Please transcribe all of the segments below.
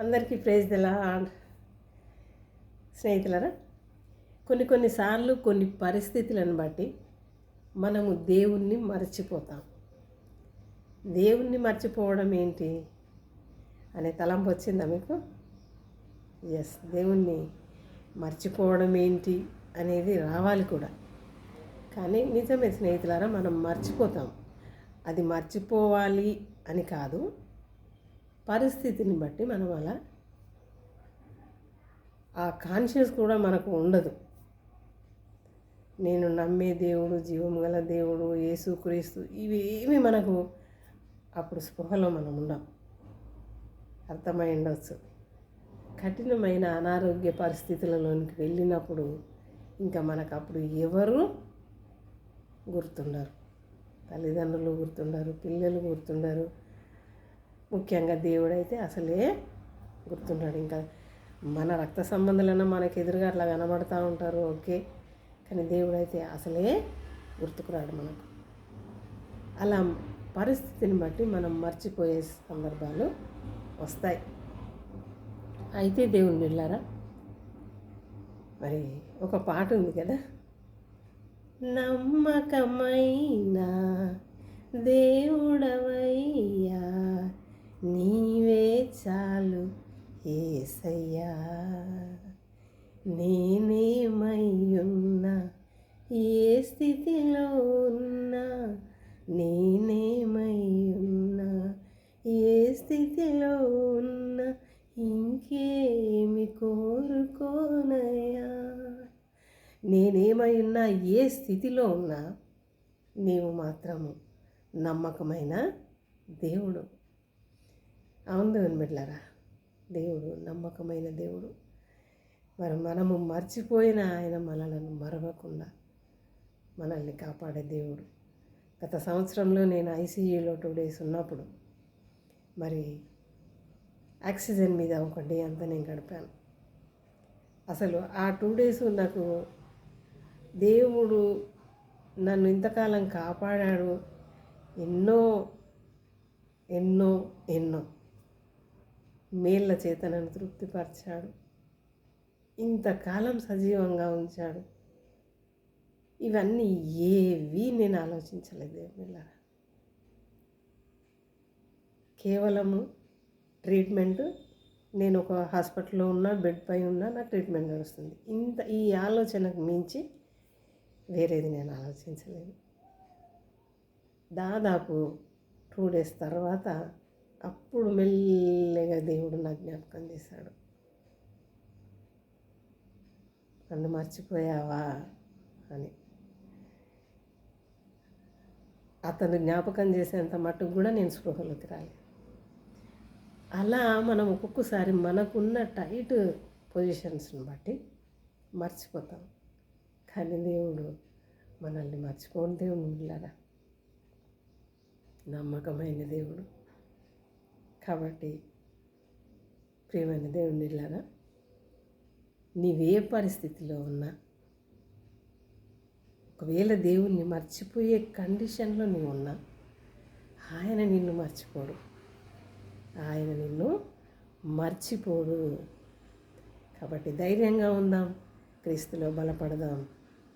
అందరికీ ప్రైజ్ దిలా స్నేహితులరా కొన్ని కొన్నిసార్లు కొన్ని పరిస్థితులను బట్టి మనము దేవుణ్ణి మర్చిపోతాం. దేవుణ్ణి మర్చిపోవడం ఏంటి అనే తలంపు వచ్చిందా మీకు? ఎస్ దేవుణ్ణి మర్చిపోవడం ఏంటి అనేది రావాలి కూడా. కానీ నిజమే స్నేహితులారా మనం మర్చిపోతాం. అది మర్చిపోవాలి అని కాదు. పరిస్థితిని బట్టి మనం అలా ఆ కాన్షియస్ కూడా మనకు ఉండదు. నేను నమ్మే దేవుడు జీవం గల దేవుడు యేసుక్రీస్తు ఇవి ఏమి మనకు అప్పుడు స్పృహలో మనం ఉండం. అర్థమై ఉండవచ్చు కఠినమైన అనారోగ్య పరిస్థితులలోనికి వెళ్ళినప్పుడు ఇంకా మనకు అప్పుడు ఎవరు గుర్తుండరు. తల్లిదండ్రులు గుర్తుండరు పిల్లలు గుర్తుండరు. ముఖ్యంగా దేవుడైతే అసలే గుర్తున్నాడు ఇంకా మన రక్త సంబంధాలన్నా మనకు ఎదురుగా అట్లా కనబడతా ఉంటారు ఓకే. కానీ దేవుడైతే అసలే గుర్తుకురాడు మనకు. అలా పరిస్థితిని బట్టి మనం మర్చిపోయే సందర్భాలు వస్తాయి. అయితే దేవుని వెళ్ళారా మరి ఒక పాట ఉంది కదా? నమ్మకమైన దేవుడవయ్యా. నీవే చాలు ఏసయ్యా. నేనేమయ్యున్నా ఏ స్థితిలో ఉన్నా నేనేమయ్యున్నా ఏ స్థితిలో ఉన్నా ఇంకేమి కోరుకోనయా నేనేమై ఉన్నా ఏ స్థితిలో ఉన్నా నీవు మాత్రము నమ్మకమైన దేవుడు. అవును దేవుని దేవుడు నమ్మకమైన దేవుడు. మరి మనము మర్చిపోయిన ఆయన మనలను మరవకుండా మనల్ని కాపాడే దేవుడు. గత సంవత్సరంలో నేను ఐసీయూలో టూ డేస్ ఉన్నప్పుడు మరి ఆక్సిజన్ మీద ఒక డే అంతా నేను గడిపాను. అసలు ఆ టూ డేస్ నాకు దేవుడు నన్ను ఇంతకాలం కాపాడాడు. ఎన్నో ఎన్నో ఎన్నో మేళ్ళ చేత నన్ను తృప్తిపరిచాడు. ఇంతకాలం సజీవంగా ఉంచాడు. ఇవన్నీ ఏవి నేను ఆలోచించలేదు పిల్లరా కేవలము ట్రీట్మెంట్ నేను ఒక హాస్పిటల్లో ఉన్నా బెడ్ పై ఉన్నా నా ట్రీట్మెంట్ నడుస్తుంది. ఇంత ఈ ఆలోచనకు మించి వేరేది నేను ఆలోచించలేదు. దాదాపు టూ డేస్ తర్వాత అప్పుడు మెల్లగా దేవుడు నా జ్ఞాపకం చేశాడు. నన్ను మర్చిపోయావా అని. అతను జ్ఞాపకం చేసేంత మట్టుకు కూడా నేను స్పృహలోకి రాలేదు. అలా మనం ఒక్కొక్కసారి మనకున్న టైట్ పొజిషన్స్ని బట్టి మర్చిపోతాం. కానీ దేవుడు మనల్ని మర్చిపోని దేవుడు ఇల్లారా నమ్మకమైన దేవుడు. కాబట్టి ప్రియమైన దేవుని ఇల్లారా నీవే పరిస్థితిలో ఉన్నా ఒకవేళ దేవుణ్ణి మర్చిపోయే కండిషన్లో నువ్వు ఉన్నా ఆయన నిన్ను మర్చిపోడు. ఆయన నిన్ను మర్చిపోడు. కాబట్టి ధైర్యంగా ఉందాం క్రీస్తులో బలపడదాం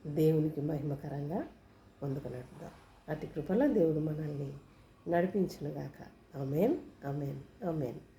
దేవునికి మహిమకరంగా ముందుకు నడుపుదాం. అటు కృపలో దేవుడు మనల్ని నడిపించునుగాక. Amén, amén, amén.